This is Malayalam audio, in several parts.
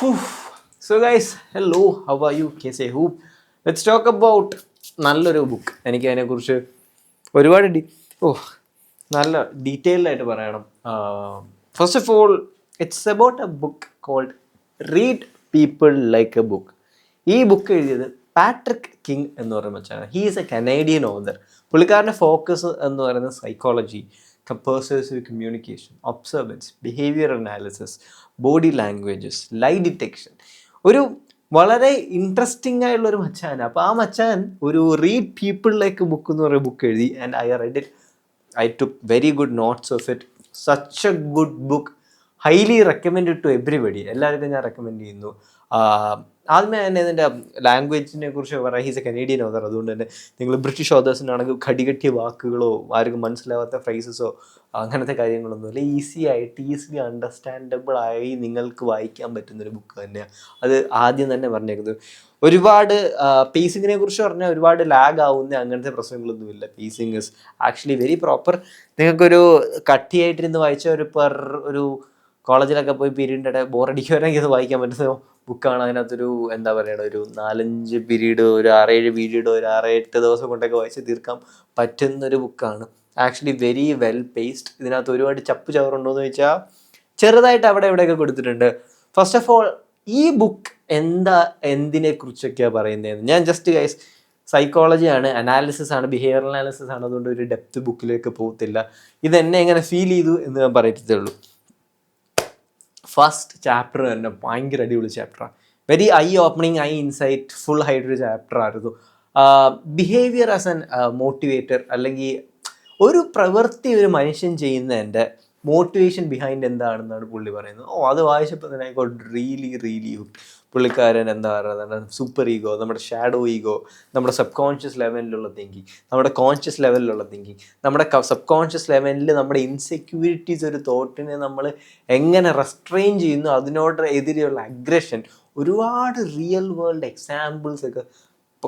So guys hello how are you K say who let's talk about നല്ലൊരു ബുക്ക് എനിക്ക് അതിനെക്കുറിച്ച് ഒരുപാട് ഡി ഓ നല്ല ഡീറ്റെയിൽഡായിട്ട് പറയണം. First of all it's about a book called read people like a book ഈ ബുക്ക് എഴുതിയത് പാട്രിക് കിങ് എന്ന് പറയുന്ന വെച്ചാണ് he is a Canadian author പുള്ളിക്കാരന്റെ ഫോക്കസ് എന്ന് പറയുന്നത് psychology persuasive communication observance behaviour analysis body languages lie detection ഒരു വളരെ ഇൻട്രസ്റ്റിംഗ് ആയിട്ടുള്ള ഒരു മച്ചാൻ അപ്പോൾ ആ മച്ചാൻ ഒരു റീഡ് പീപ്പിൾ ലൈക്ക് ബുക്ക് എന്ന് പറയുന്ന ബുക്ക് എഴുതി. And I read it I took very good notes of it such a good book highly recommend to everybody എല്ലാവർക്കും ഞാൻ റെക്കമെൻഡ് ചെയ്യുന്നു. ആദ്യമേ തന്നെ ഇതിന്റെ ലാംഗ്വേജിനെ കുറിച്ച് പറയാം. ഹീസ് എ കനേഡിയൻ ഓതർ അതുകൊണ്ട് തന്നെ നിങ്ങൾ ബ്രിട്ടീഷ് ഓതേഴ്സിനാണെങ്കിൽ കടികെട്ടിയ വാക്കുകളോ ആർക്കും മനസ്സിലാവാത്ത ഫ്രൈസസോ അങ്ങനത്തെ കാര്യങ്ങളൊന്നുമില്ല ഈസി ആയിട്ട് ഈസിലി അണ്ടർസ്റ്റാൻഡബിൾ ആയി നിങ്ങൾക്ക് വായിക്കാൻ പറ്റുന്നൊരു ബുക്ക് തന്നെയാണ് അത് ആദ്യം തന്നെ പറഞ്ഞേക്കുന്നത്. ഒരുപാട് പേസിങ്ങിനെ കുറിച്ച് പറഞ്ഞാൽ ഒരുപാട് ലാഗ് ആവുന്ന അങ്ങനത്തെ പ്രശ്നങ്ങളൊന്നുമില്ല. Pacing is actually very proper നിങ്ങൾക്കൊരു കട്ടിയായിട്ടിരുന്ന് വായിച്ച ഒരു പെർ ഒരു കോളേജിലൊക്കെ പോയി പീരീഡിന്റെ ഇടയിൽ ബോറടിക്കുവാണെങ്കിൽ ഇത് വായിക്കാൻ പറ്റുന്ന ബുക്കാണ് അതിനകത്തൊരു എന്താ പറയുക ഒരു നാലഞ്ച് പീരീഡ് ഒരു ആറേഴ് പീരീഡ് ഒരു ആറ് എട്ട് ദിവസം കൊണ്ടൊക്കെ വായിച്ച് തീർക്കാൻ പറ്റുന്ന ഒരു ബുക്കാണ് ആക്ച്വലി വെരി വെൽ പേസ്ഡ് ഇതിനകത്ത് ഒരുപാട് ചപ്പ് ചവറുണ്ടോ എന്ന് ചോദിച്ചാൽ ചെറുതായിട്ട് അവിടെ ഇവിടെയൊക്കെ കൊടുത്തിട്ടുണ്ട്. ഫസ്റ്റ് ഓഫ് ഓൾ ഈ ബുക്ക് എന്താ എന്തിനെ കുറിച്ചൊക്കെയാണ് പറയുന്നത് ഞാൻ ജസ്റ്റ് ഗൈസ് സൈക്കോളജിയാണ് അനാലിസിസ് ആണ് ബിഹേവിയർ അനാലിസിസ് ആണ്. അതുകൊണ്ട് ഒരു ഡെപ്ത് ബുക്കിലേക്ക് പോകത്തില്ല. ഇത് എന്നെ എങ്ങനെ ഫീൽ ചെയ്തു എന്ന് ഞാൻ പറയത്തേ ഉള്ളൂ. ഫസ്റ്റ് ചാപ്റ്റർ തന്നെ ഭയങ്കര അടിപൊളി ചാപ്റ്ററാണ് very eye opening I insightful ആയിട്ടൊരു ചാപ്റ്റർ ആയിരുന്നു. ബിഹേവിയർ ആസ് എൻ മോട്ടിവേറ്റർ അല്ലെങ്കിൽ ഒരു പ്രവൃത്തി ഒരു മനുഷ്യൻ ചെയ്യുന്നതിന്റെ മോട്ടിവേഷൻ ബിഹൈൻഡ് എന്താണെന്നാണ് പുള്ളി പറയുന്നത്. ഓ അത് വായിച്ചപ്പോൾ തന്നെ ഐ ഗോട്ട് റിയലി റിയലി പുള്ളിക്കാരൻ എന്താ പറയുക സൂപ്പർ ഈഗോ നമ്മുടെ ഷാഡോ ഈഗോ നമ്മുടെ സബ് കോൺഷ്യസ് ലെവലിലുള്ള തിങ്കിങ് നമ്മുടെ കോൺഷ്യസ് ലെവലിലുള്ള തിങ്കിങ് നമ്മുടെ സബ് കോൺഷ്യസ് ലെവലിൽ നമ്മുടെ ഇൻസെക്യൂരിറ്റീസ് ഒരു തോട്ടിനെ നമ്മൾ എങ്ങനെ റെസ്ട്രെയിൻ ചെയ്യുന്നു അതിനോട് എതിരെയുള്ള അഗ്രഷൻ ഒരുപാട് റിയൽ വേൾഡ് എക്സാമ്പിൾസ് ഒക്കെ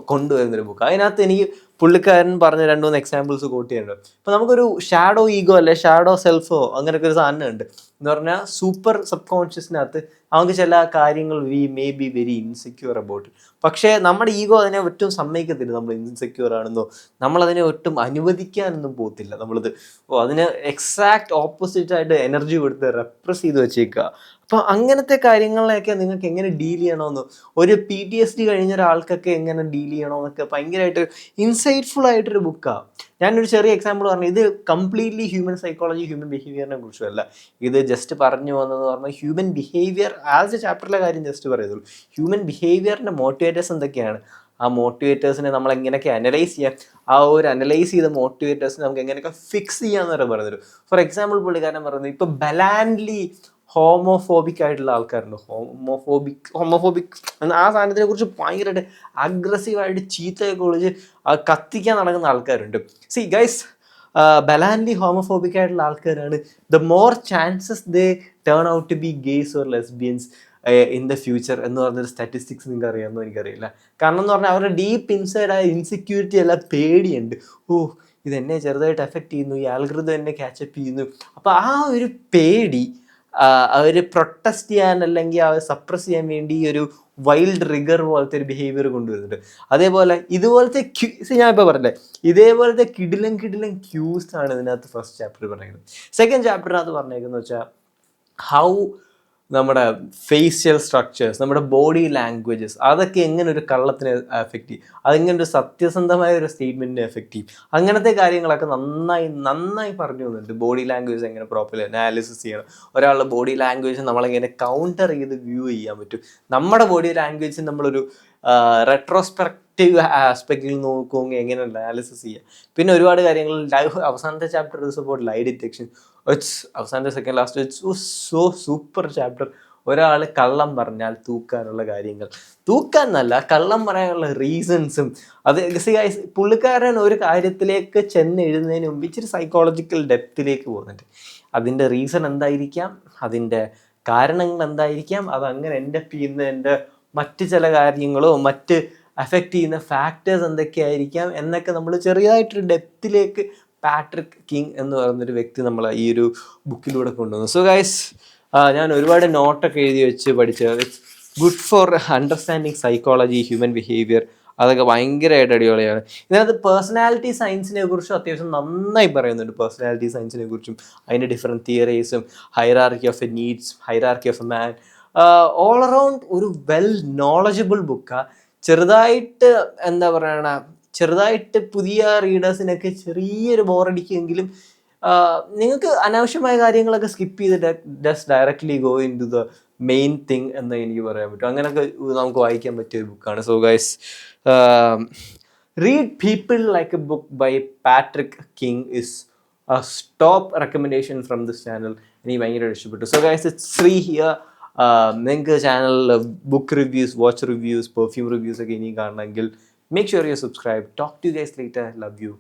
കൊണ്ടുവരുന്നൊരു ബുക്ക് അതിനകത്ത് എനിക്ക് പുള്ളിക്കാരൻ പറഞ്ഞ രണ്ട് മൂന്ന് എക്സാമ്പിൾസ് കോട്ട് ചെയ്യുന്നുണ്ട് അപ്പൊ നമുക്കൊരു ഷാഡോ ഈഗോ അല്ലെ? ഷാഡോ സെൽഫോ അങ്ങനെയൊക്കെ ഒരു സാധനം ഉണ്ട്. എന്ന് പറഞ്ഞാൽ സൂപ്പർ സബ് കോൺഷ്യസിനകത്ത് നമുക്ക് ചില കാര്യങ്ങൾ we may be very insecure about പക്ഷേ നമ്മുടെ ഈഗോ അതിനെ ഒട്ടും സമ്മതിക്കത്തില്ല. നമ്മൾ ഇൻസെക്യൂർ ആണെന്നോ നമ്മൾ അതിനെ ഒട്ടും അനുവദിക്കാനൊന്നും പോകത്തില്ല. നമ്മളിത് ഓ അതിന് എക്സാക്ട് ഓപ്പോസിറ്റ് ആയിട്ട് എനർജി കൊടുത്ത് റെപ്രസ് ചെയ്ത് വെച്ചേക്കുക അപ്പൊ അങ്ങനത്തെ കാര്യങ്ങളിലൊക്കെ നിങ്ങൾക്ക് എങ്ങനെ ഡീൽ ചെയ്യണമെന്ന്? ഒരു പി ടി എസ് ഡി കഴിഞ്ഞ ഒരാൾക്കൊക്കെ എങ്ങനെ ഡീൽ ചെയ്യണമെന്നൊക്കെ ഭയങ്കരമായിട്ട് ഇൻസൈറ്റ്ഫുൾ ആയിട്ടൊരു ബുക്കാണ് ഞാനൊരു ചെറിയ എക്സാമ്പിൾ പറഞ്ഞു. ഇത് കംപ്ലീറ്റ്ലി ഹ്യൂമൻ സൈക്കോളജി ഹ്യൂമൻ ബിഹേവിയറിനെ കുറിച്ചല്ല ഇത് ജസ്റ്റ് പറഞ്ഞു വന്നതെന്ന് പറഞ്ഞാൽ ഹ്യൂമൻ ബിഹേവിയർ ആസ് എ ചാപ്റ്ററിലെ കാര്യം ജസ്റ്റ് പറയത്തുള്ളൂ ഹ്യൂമൻ ബിഹേവിയറിന്റെ മോട്ടിവേറ്റേഴ്സ് എന്തൊക്കെയാണ്? ആ മോട്ടിവേറ്റേഴ്സിനെ നമ്മൾ എങ്ങനെയൊക്കെ അനലൈസ് ചെയ്യാം? ആ ഒരു അനലൈസ് ചെയ്ത മോട്ടിവേറ്റേഴ്സിനെ നമുക്ക് എങ്ങനെയൊക്കെ ഫിക്സ് ചെയ്യാന്ന് വരെ പറഞ്ഞത് ഫോർ എക്സാമ്പിൾ പുള്ളിക്കാരൻ പറയുന്നത് ഇപ്പൊ ബലാൻഡ്ലി ഹോമോഫോബിക് ആയിട്ടുള്ള ആൾക്കാരുണ്ട്? ഹോമോഫോബിക് ഹോമോഫോബിക് ആ സാധനത്തിനെ കുറിച്ച് ഭയങ്കരമായിട്ട് അഗ്രസീവായിട്ട് ചീത്തയൊക്കെ ഒളിച്ച് കത്തിക്കാൻ നടക്കുന്ന ആൾക്കാരുണ്ട്. സി ഗൈസ് ബലാൻലി ഹോമോഫോബിക് ആയിട്ടുള്ള ആൾക്കാരാണ്. The more chances they turn out to be gays or lesbians in the future എന്ന് പറഞ്ഞൊരു സ്റ്റാറ്റിസ്റ്റിക്സ് നിങ്ങൾക്ക് അറിയാമെന്ന് എനിക്കറിയില്ല. കാരണം എന്ന് പറഞ്ഞാൽ അവരുടെ ഡീപ്പ് ഇൻസൈഡ് ആയ ഇൻസെക്യൂരിറ്റി എല്ലാം പേടിയുണ്ട്. ഓ ഇത് എന്നെ ചെറുതായിട്ട് എഫക്റ്റ് ചെയ്യുന്നു ഈ ആൽകൃതം എന്നെ ക്യാച്ചപ്പ് ചെയ്യുന്നു. അപ്പോൾ ആ ഒരു പേടി അവർ പ്രൊട്ടസ്റ്റ് ചെയ്യാൻ അല്ലെങ്കിൽ അവർ സപ്രസ് ചെയ്യാൻ വേണ്ടി ഒരു വൈൽഡ് റിഗർ പോലത്തെ ഒരു ബിഹേവിയർ കൊണ്ടുവരുന്നുണ്ട്. അതേപോലെ ഇതുപോലത്തെ ക്യൂ ഞാൻ ഇപ്പോൾ പറഞ്ഞില്ലേ ഇതേപോലത്തെ കിടിലം കിടിലം ക്യൂസ് ആണ് ഇതിനകത്ത് ഫസ്റ്റ് ചാപ്റ്റർ പറയുന്നത്. സെക്കൻഡ് ചാപ്റ്ററിനകത്ത് പറഞ്ഞേക്കുന്നത് വെച്ചാൽ ഹൗ നമ്മുടെ ഫേഷ്യൽ സ്ട്രക്ചേഴ്സ് നമ്മുടെ ബോഡി ലാംഗ്വേജസ് അതൊക്കെ എങ്ങനെ ഒരു കള്ളത്തിനെ എഫക്റ്റ് ചെയ്യും? അതെങ്ങനെ ഒരു സത്യസന്ധമായ ഒരു സ്റ്റേറ്റ്മെന്റിനെ എഫക്റ്റ് ചെയ്യും? അങ്ങനത്തെ കാര്യങ്ങളൊക്കെ നന്നായി നന്നായി പറഞ്ഞു തന്നിട്ടുണ്ട്. ബോഡി ലാംഗ്വേജ് എങ്ങനെ പ്രോപ്പർ അനാലിസിസ് ചെയ്യണം. ഒരാളുടെ ബോഡി ലാംഗ്വേജ് നമ്മളെങ്ങനെ കൗണ്ടർ ചെയ്ത് വ്യൂ ചെയ്യാൻ പറ്റും? നമ്മുടെ ബോഡി ലാംഗ്വേജ് നമ്മളൊരു റെട്രോസ്പെക്റ്റീവ് ആസ്പെക്റ്റിൽ നോക്കുമെങ്കിൽ എങ്ങനെ അനാലിസിസ് ചെയ്യുക പിന്നെ ഒരുപാട് കാര്യങ്ങൾ ലൈവ് അവസാനത്തെ chapter is about lie detection it's അവസാനത്തെ second last it's so super chapter ഒരാൾ കള്ളം പറഞ്ഞാൽ തൂക്കാനുള്ള കാര്യങ്ങൾ. തൂക്കാൻ എന്നല്ല കള്ളം പറയാനുള്ള റീസൺസും അത് പുള്ളിക്കാരൻ ഒരു കാര്യത്തിലേക്ക് ചെന്ന് എഴുതുന്നതിന് മുമ്പ് ഇച്ചിരി സൈക്കോളജിക്കൽ ഡെപ്തിലേക്ക് പോകുന്നുണ്ട്. അതിന്റെ റീസൺ എന്തായിരിക്കാം? അതിന്റെ കാരണങ്ങൾ എന്തായിരിക്കാം? അത് അങ്ങനെ എന്റെ ചെയ്യുന്നതിന്റെ മറ്റ് ചില കാര്യങ്ങളോ മറ്റ് അഫക്റ്റ് ചെയ്യുന്ന ഫാക്ടേഴ്സ് എന്തൊക്കെയായിരിക്കാം എന്നൊക്കെ നമ്മൾ ചെറിയതായിട്ടൊരു ഡെപ്തിലേക്ക് പാട്രിക് കിങ് എന്ന് പറയുന്നൊരു വ്യക്തി നമ്മൾ ഈ ഒരു ബുക്കിലൂടെ കൊണ്ടുവന്നു. സോ ഗൈസ് ഞാൻ ഒരുപാട് നോട്ടൊക്കെ എഴുതി വെച്ച് പഠിച്ച good for understanding psychology human behaviour അതൊക്കെ ഭയങ്കരമായിട്ട് അടിപൊളിയാണ്. ഇതിനകത്ത് പേഴ്സണാലിറ്റി സയൻസിനെ കുറിച്ചും അത്യാവശ്യം നന്നായി പറയുന്നുണ്ട് പേഴ്സണാലിറ്റി സയൻസിനെ കുറിച്ചും. അതിന്റെ different തിയറീസും hierarchy of a needs hierarchy of a man all around ഒരു വെൽ നോളജബിൾ ബുക്കാണ് ചെറുതായിട്ട് എന്താ പറയണ ചെറുതായിട്ട് പുതിയ റീഡേഴ്സിനൊക്കെ ചെറിയൊരു ബോറടിക്കുമെങ്കിലും നിങ്ങൾക്ക് അനാവശ്യമായ കാര്യങ്ങളൊക്കെ സ്കിപ്പ് ചെയ്ത് just directly go into the main thing എന്ന് എനിക്ക് പറയാൻ പറ്റും. അങ്ങനെയൊക്കെ നമുക്ക് വായിക്കാൻ പറ്റിയ ഒരു ബുക്കാണ് so guys read people like a book by Patrick King is stop recommendation from this channel എനിക്ക് ഭയങ്കര ഇഷ്ടപ്പെട്ടു. So guys it's free here നിങ്ങൾക്ക് ചാനലിൽ book reviews watch reviews perfume reviews ഒക്കെ ഇനിയും കാണണമെങ്കിൽ make sure you subscribe talk to guys later love you